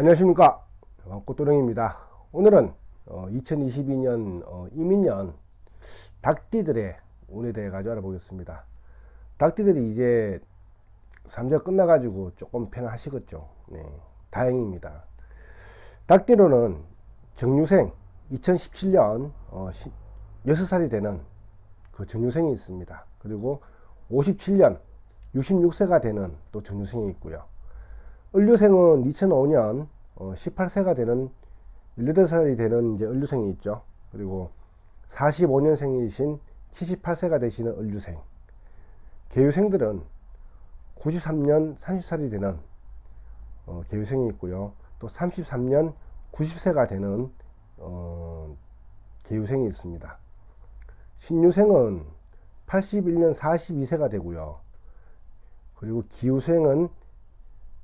안녕하십니까. 왕꽃도령입니다. 오늘은 어, 2022년 어, 이민년 닭띠들의 운에 대해 가지고 알아보겠습니다. 닭띠들이 이제 3절 끝나가지고 조금 편하시겠죠. 네, 다행입니다. 닭띠로는 정유생 2017년 어, 6살이 되는 그 정유생이 있습니다. 그리고 57년 66세가 되는 또 정유생이 있고요 을류생은 2005년 어, 18세가 되는 18살이 되는 이제 을류생이 있죠. 그리고 45년생이신 78세가 되시는 을류생. 개유생들은 93년 30살이 되는 어, 개유생이 있고요. 또 33년 90세가 되는 어, 개유생이 있습니다. 신유생은 81년 42세가 되고요. 그리고 기후생은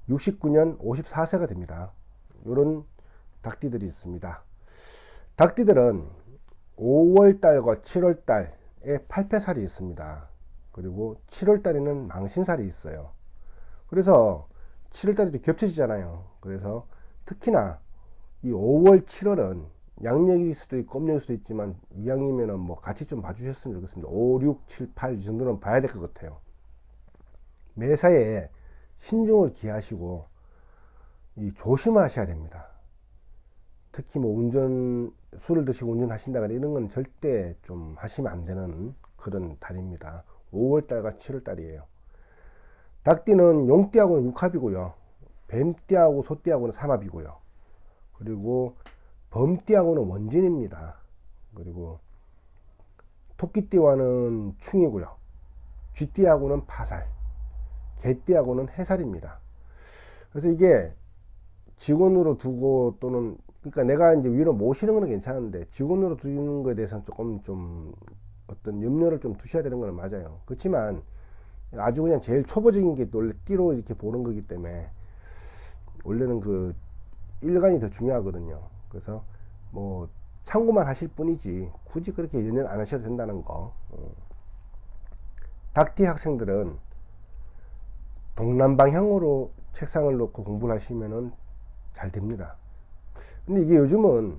69년 54세가 됩니다. 이런 닭띠들이 있습니다. 닭띠들은 5월달과 7월달에 팔패살이 있습니다. 그리고 7월달에는 망신살이 있어요. 그래서 7월달이 겹쳐지잖아요. 그래서 특히나 이 5월, 7월은 양력일 수도 있고 음력일 수도 있지만 이왕이면은 뭐 같이 좀 봐주셨으면 좋겠습니다. 5, 6, 7, 8 이 정도는 봐야 될 것 같아요. 매사에 신중을 기하시고 이 조심을 하셔야 됩니다. 특히 뭐 운전 술을 드시고 운전하신다거나 이런 건 절대 좀 하시면 안 되는 그런 달입니다. 5월 달과 7월 달이에요. 닭띠는 용띠하고는 육합이고요. 뱀띠하고 소띠하고는 삼합이고요. 그리고 범띠하고는 원진입니다. 그리고 토끼띠와는 충이고요. 쥐띠하고는 파살. 개띠하고는 해살입니다. 그래서 이게 직원으로 두고 또는 그러니까 내가 이제 위로 모시는 거는 괜찮은데 직원으로 두는 거에 대해서는 조금 좀 어떤 염려를 좀 두셔야 되는 건 맞아요. 그렇지만 아주 그냥 제일 초보적인 게 원래 띠로 이렇게 보는 거기 때문에 원래는 그 일간이 더 중요하거든요. 그래서 뭐 참고만 하실 뿐이지 굳이 그렇게 연연 안 하셔도 된다는 거. 어. 닭띠 학생들은 동남 방향으로 책상을 놓고 공부를 하시면은 잘 됩니다. 근데 이게 요즘은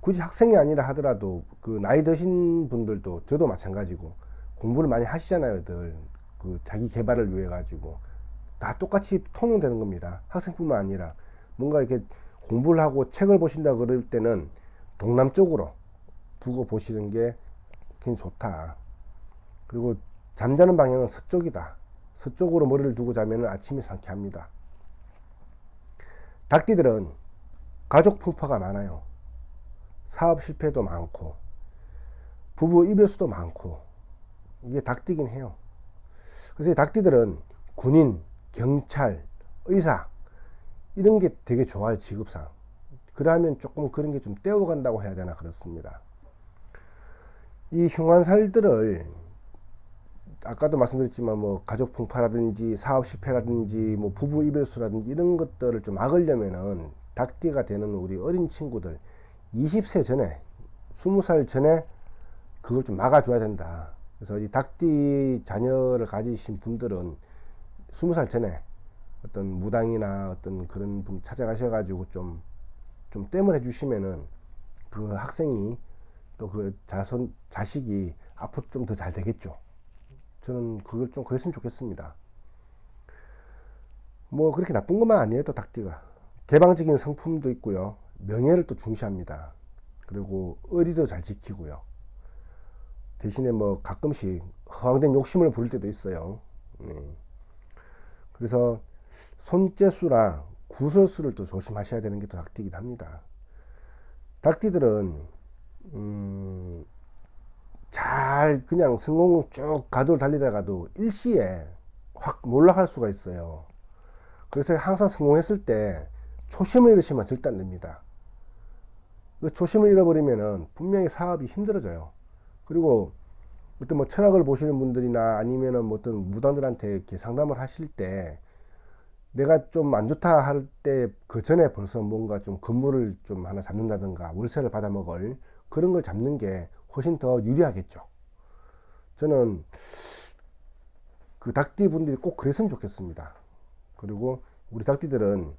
굳이 학생이 아니라 하더라도 그 나이 드신 분들도 저도 마찬가지고 공부를 많이 하시잖아요,들. 그 자기 개발을 위해 가지고 다 똑같이 통용되는 겁니다. 학생뿐만 아니라 뭔가 이렇게 공부를 하고 책을 보신다 그럴 때는 동남 쪽으로 두고 보시는 게 굉장히 좋다. 그리고 잠자는 방향은 서쪽이다. 서쪽으로 머리를 두고 자면 아침이 상쾌합니다. 닭띠들은 가족 풍파가 많아요. 사업 실패도 많고, 부부 이별수도 많고, 이게 닭띠긴 해요. 그래서 닭띠들은 군인, 경찰, 의사, 이런 게 되게 좋아요, 직업상. 그러면 조금 그런 게 좀 떼어간다고 해야 되나, 그렇습니다. 이 흉한살들을 아까도 말씀드렸지만 뭐 가족 풍파라든지 사업 실패라든지 뭐 부부 이별수라든지 이런 것들을 좀 막으려면은 닭띠가 되는 우리 어린 친구들 20세 전에 20살 전에 그걸 좀 막아줘야 된다. 그래서 이 닭띠 자녀를 가지신 분들은 20살 전에 어떤 무당이나 어떤 그런 분 찾아가셔가지고 좀, 좀 땜을 해주시면은 그 학생이 또 그 자손, 자식이 앞으로 좀 더 잘 되겠죠. 저는 그걸 좀 그랬으면 좋겠습니다. 뭐 그렇게 나쁜 것만 아니에요, 또 닭띠가. 개방적인 성품도 있고요. 명예를 또 중시합니다. 그리고 의리도 잘 지키고요. 대신에 뭐 가끔씩 허황된 욕심을 부릴 때도 있어요. 음. 그래서 손재수랑 구설수를 또 조심하셔야 되는 게 또 닭띠긴 합니다. 닭띠들은 음, 잘 그냥 성공 쭉 가도를 달리다가도 일시에 확 몰락할 수가 있어요. 그래서 항상 성공했을 때 초심을 잃으시면 절대 안 됩니다. 그 초심을 잃어버리면은 분명히 사업이 힘들어져요. 그리고 어떤 뭐 철학을 보시는 분들이나 아니면은 뭐 어떤 무당들한테 이렇게 상담을 하실 때 내가 좀 안 좋다 할 때 그 전에 벌써 뭔가 좀 건물을 좀 하나 잡는다든가 월세를 받아 먹을 그런 걸 잡는 게 훨씬 더 유리하겠죠. 저는 그 닭띠 분들이 꼭 그랬으면 좋겠습니다. 그리고 우리 닭띠들은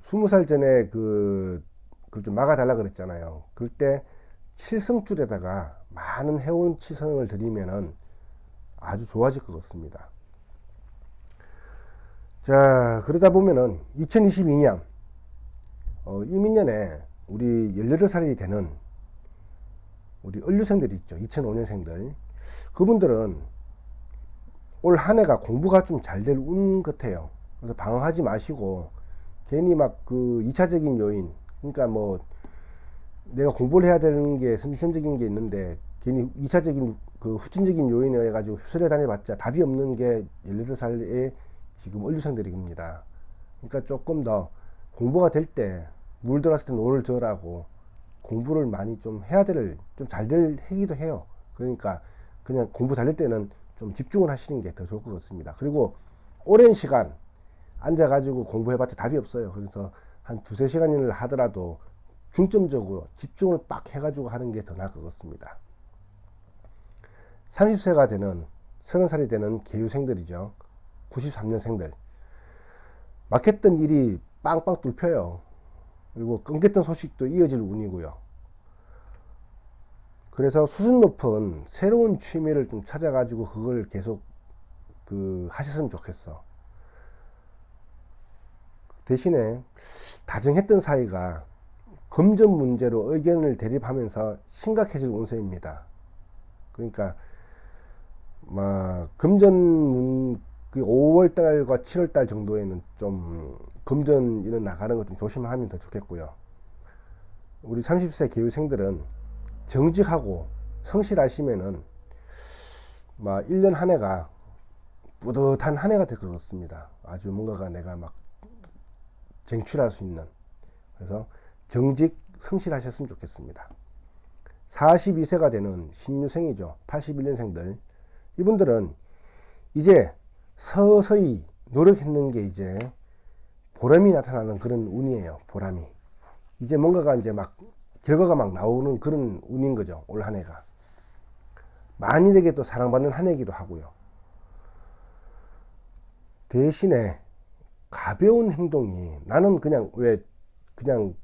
스무 살 전에 그, 그걸 좀 막아달라 그랬잖아요. 그때 칠성줄에다가 많은 해운 치성을 들이면은 아주 좋아질 것 같습니다. 자, 그러다 보면은 2022년, 어, 이민년에 우리 18살이 되는 우리 은류생들이 있죠. 2005년생들. 그분들은 올 한 해가 공부가 좀 잘 될 운 같아요. 그래서 방황하지 마시고 괜히 막 그 2차적인 요인, 그러니까 뭐 내가 공부를 해야 되는 게 선천적인 게 있는데 괜히 2차적인 그 후진적인 요인에 가지고 휩쓸려 다녀봤자 답이 없는 게 18살의 지금 은류생들입니다. 그러니까 조금 더 공부가 될 때 물 들어왔을 때 노를 저으라고 공부를 많이 좀 해야 될, 좀 잘 될 해기도 해요. 그러니까 그냥 공부 잘 될 때는 좀 집중을 하시는 게 더 좋을 것 같습니다. 그리고 오랜 시간 앉아가지고 공부해봤자 답이 없어요. 그래서 한 두세 시간을 하더라도 중점적으로 집중을 빡 해가지고 하는 게 더 나을 것 같습니다. 30세가 되는, 30살이 되는 개유생들이죠. 93년생들. 막혔던 일이 빵빵 뚫혀요. 그리고 끊겼던 소식도 이어질 운이고요. 그래서 수준 높은 새로운 취미를 좀 찾아가지고 그걸 계속 그 하셨으면 좋겠어. 대신에 다정했던 사이가 금전 문제로 의견을 대립하면서 심각해질 운세입니다. 그러니까 막 금전 문, 그 5월 달과 7월 달 정도에는 좀 금전 이런 나가는 거좀 조심하면 더 좋겠고요. 우리 30세 교육생들은 정직하고 성실하시면은 막 1년 한 해가 뿌듯한 한 해가 될 것 같습니다. 아주 뭔가가 내가 막 쟁취할 수 있는. 그래서 정직, 성실하셨으면 좋겠습니다. 42세가 되는 신유생이죠. 81년생들. 이분들은 이제 서서히 노력했는 게 이제 보람이 나타나는 그런 운이에요. 보람이. 이제 뭔가가 이제 막 결과가 막 나오는 그런 운인 거죠. 올 한 해가. 만인에게 또 사랑받는 한 해이기도 하고요. 대신에 가벼운 행동이 나는 그냥 왜 그냥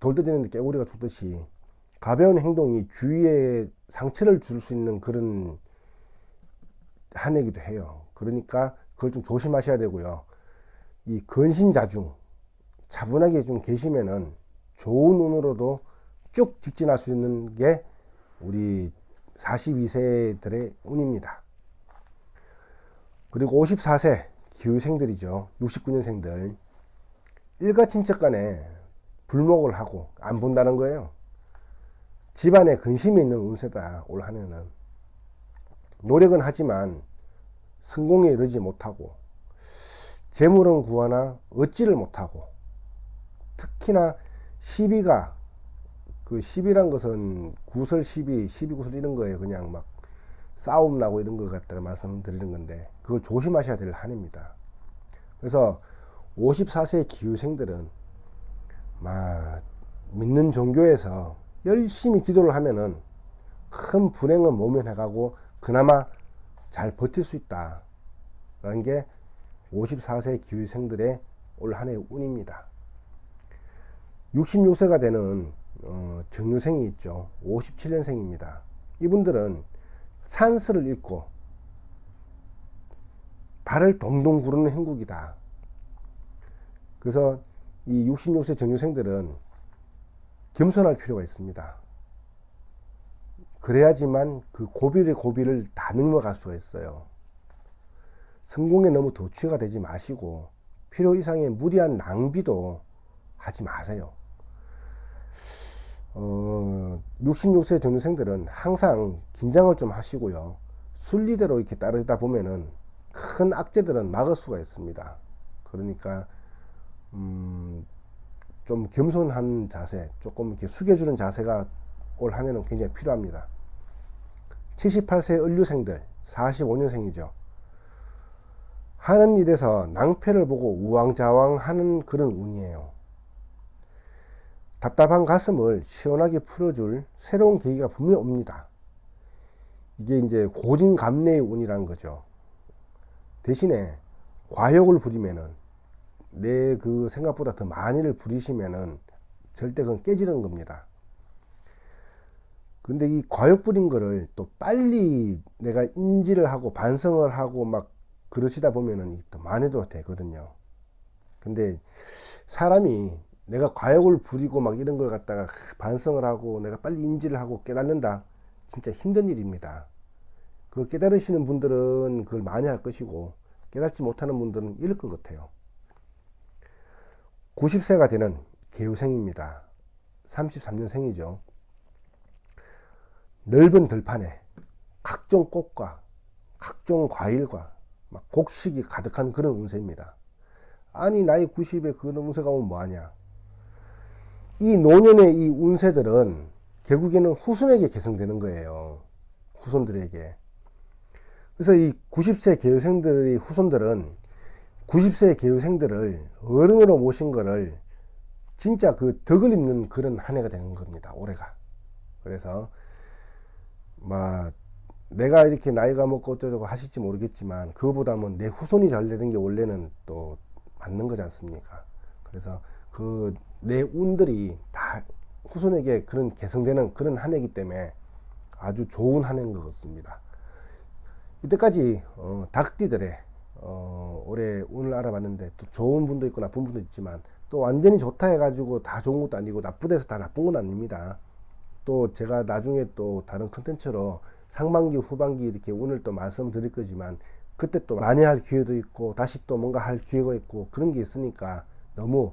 돌 떠지는데 깨구리가 죽듯이 가벼운 행동이 주위에 상처를 줄 수 있는 그런 한 해기도 해요. 그러니까 그걸 좀 조심하셔야 되고요. 이 근신자중 차분하게 좀 계시면은 좋은 운으로도 쭉 직진할 수 있는 게 우리 42세들의 운입니다. 그리고 54세 기후생들이죠. 69년생들. 일가 친척 간에 불목을 하고 안 본다는 거예요. 집안에 근심이 있는 운세다, 올 한 해는. 노력은 하지만 성공에 이르지 못하고, 재물은 구하나 얻지를 못하고, 특히나 시비가, 그 시비란 것은 구설 시비, 시비 구설 이런 거예요. 그냥 막 싸움 나고 이런 걸 갖다가 말씀드리는 건데, 그걸 조심하셔야 될 한입니다. 그래서 54세 기후생들은 막 믿는 종교에서 열심히 기도를 하면은 큰 불행은 모면해가고 그나마 잘 버틸 수 있다. 라는 게 54세 기후생들의 올 한해 운입니다. 66세가 되는 어, 정유생이 있죠. 57년생입니다. 이분들은 산스를 읽고 발을 동동 구르는 행국이다. 그래서 이 66세 정유생들은 겸손할 필요가 있습니다. 그래야지만 그 고비를 고비를 다 넘어갈 수가 있어요. 성공에 너무 도취가 되지 마시고 필요 이상의 무리한 낭비도 하지 마세요. 어, 66세 전후생들은 항상 긴장을 좀 하시고요. 순리대로 이렇게 따르다 보면은 큰 악재들은 막을 수가 있습니다. 그러니까 음, 좀 겸손한 자세, 조금 이렇게 숙여주는 자세가 올 한해는 굉장히 필요합니다. 78세 을류생들, 45년생이죠. 하는 일에서 낭패를 보고 우왕좌왕 하는 그런 운이에요. 답답한 가슴을 시원하게 풀어줄 새로운 계기가 분명히 옵니다. 이게 이제 고진감래의 운이라는 거죠. 대신에 과욕을 부리면은 내 그 생각보다 더 많이를 부리시면은 절대 그건 깨지는 겁니다. 근데 이 과욕 부린 거를 또 빨리 내가 인지를 하고 반성을 하고 막 그러시다 보면은 또 만회도 되거든요. 근데 사람이 내가 과욕을 부리고 막 이런 걸 갖다가 반성을 하고 내가 빨리 인지를 하고 깨닫는다. 진짜 힘든 일입니다. 그걸 깨달으시는 분들은 그걸 많이 할 것이고 깨닫지 못하는 분들은 잃을 것 같아요. 90세가 되는 개우생입니다. 33년생이죠. 넓은 들판에 각종 꽃과 각종 과일과 막 곡식이 가득한 그런 운세입니다. 아니 나이 90에 그런 운세가 오면 뭐하냐? 이 노년의 이 운세들은 결국에는 후손에게 계승되는 거예요. 후손들에게. 그래서 이 90세 개우생들의 후손들은 90세 개우생들을 어른으로 모신 거를 진짜 그 덕을 입는 그런 한 해가 되는 겁니다. 올해가. 그래서 막 내가 이렇게 나이가 먹고 어쩌고 하실지 모르겠지만 그거보다는 내 후손이 잘 되는 게 원래는 또 맞는 거지 않습니까? 그래서 그 내 운들이 다 후손에게 그런 개성되는 그런 한 해이기 때문에 아주 좋은 한 해인 것 같습니다. 이때까지 어, 닭띠들의 어, 올해 운을 알아봤는데 또 좋은 분도 있고 나쁜 분도 있지만 또 완전히 좋다 해가지고 다 좋은 것도 아니고 나쁘다 해서 다 나쁜 건 아닙니다. 또 제가 나중에 또 다른 컨텐츠로 상반기 후반기 이렇게 운을 또 말씀드릴 거지만 그때 또 많이 할 기회도 있고 다시 또 뭔가 할 기회가 있고 그런 게 있으니까 너무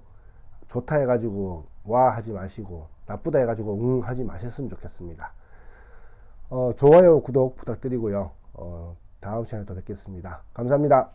좋다 해가지고 와 하지 마시고 나쁘다 해가지고 응 하지 마셨으면 좋겠습니다. 어, 좋아요 구독 부탁드리고요. 어, 다음 시간에 또 뵙겠습니다. 감사합니다.